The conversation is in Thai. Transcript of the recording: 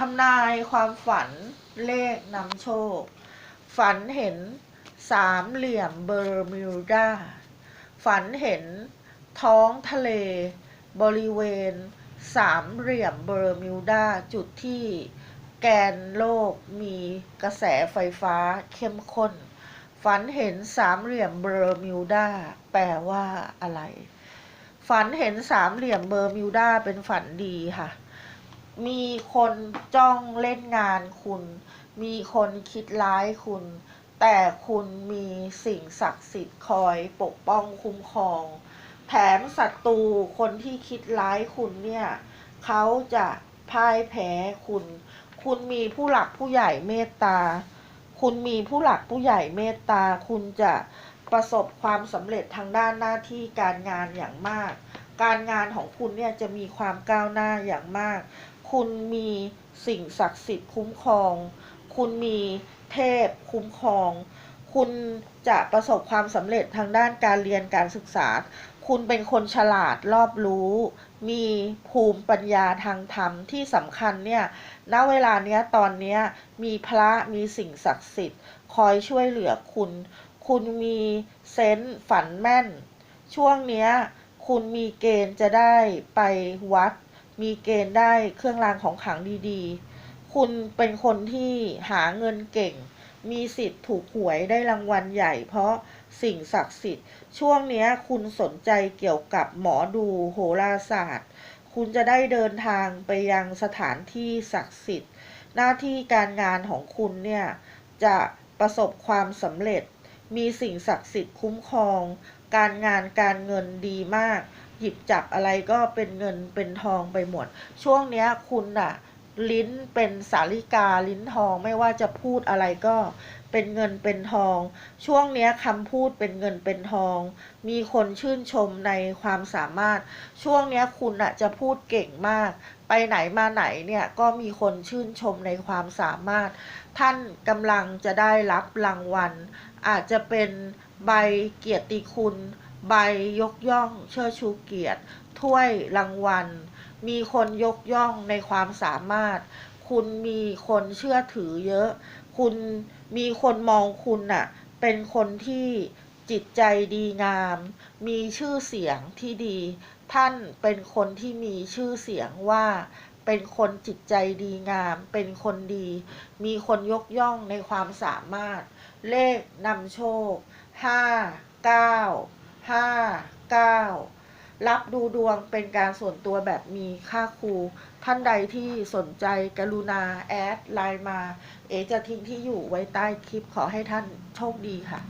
ทำนายความฝันเลขนำโชค ฝันเห็นสามเหลี่ยมเบอร์มิวดา ฝันเห็นท้องทะเล บริเวณ สามเหลี่ยมเบอร์มิวดา จุดที่แกนโลกมีกระแสไฟฟ้าเข้มข้น ฝันเห็นสามเหลี่ยมเบอร์มิวดา แปลว่าอะไร ฝันเห็นสามเหลี่ยมเบอร์มิวดาเป็นฝันดีค่ะ มีคนจ้องเล่นงานคุณ มีคนคิดร้ายคุณ แต่คุณมีสิ่งศักดิ์สิทธิ์คอยปกป้องคุ้มครอง แถมศัตรูคนที่คิดร้ายคุณเนี่ยเขาจะพ่ายแพ้คุณ คุณมีผู้หลักผู้ใหญ่เมตตา คุณมีผู้หลักผู้ใหญ่เมตตา คุณจะประสบความสำเร็จทางด้านหน้าที่การงานอย่างมาก การงานของคุณเนี่ยจะมีความก้าวหน้าอย่างมาก คุณมีสิ่งศักดิ์สิทธิ์คุ้มครอง คุณมีเทพคุ้มครอง คุณจะประสบความสำเร็จทางด้านการเรียนการศึกษา คุณเป็นคนฉลาดรอบรู้ มีภูมิปัญญาทางธรรมที่สำคัญเนี่ย ณ เวลาเนี้ยตอนเนี้ยมีพระมีสิ่งศักดิ์สิทธิ์ คอยช่วยเหลือคุณ คุณมีเซนส์ฝันแม่น ช่วงเนี้ยคุณมีเกณฑ์จะได้ไปวัด มีเกณฑ์ได้เครื่องรางของขลังดีๆ คุณเป็นคนที่หาเงินเก่ง มีสิทธิ์ถูกหวยได้รางวัลใหญ่ เพราะสิ่งศักดิ์สิทธิ์ ช่วงนี้คุณสนใจเกี่ยวกับหมอดูโหราศาสตร์ คุณจะได้เดินทางไปยังสถานที่ศักดิ์สิทธิ์ หน้าที่การงานของคุณเนี่ยจะประสบความสำเร็จ มีสิ่งศักดิ์สิทธิ์คุ้มครอง การงานการเงินดีมาก หยิบจับอะไรก็เป็นเงินเป็นทองไปหมด ช่วงเนี้ยคุณอะลิ้นเป็นสาลิกาลิ้นทองไม่ว่าจะพูดอะไรก็เป็นเงินเป็นทอง ช่วงเนี้ยคำพูดเป็นเงินเป็นทอง มีคนชื่นชมในความสามารถ ช่วงเนี้ยคุณอะจะพูดเก่งมาก ไปไหนมาไหนเนี่ยก็มีคนชื่นชมในความสามารถ ท่านกำลังจะได้รับรางวัล อาจจะเป็นใบเกียรติคุณ ใบยกย่องเชิดชูเกียรติ ถ้วยรางวัล มีคนยกย่องในความสามารถ คุณมีคนเชื่อถือเยอะ คุณมีคนมองคุณน่ะ เป็นคนที่จิตใจดีงาม มีชื่อเสียงที่ดี ท่านเป็นคนที่มีชื่อเสียงว่า เป็นคนจิตใจดีงาม เป็นคนดี มีคนยกย่องในความสามารถ เลขนำโชคห้าเก้า ห้าเก้ารับดูดวงเป็นการส่วนตัวแบบมีค่าครู ท่านใดที่สนใจกรุณา แอดไลน์มา เอจะทิ้งที่อยู่ไว้ใต้คลิปขอให้ท่านโชคดีค่ะ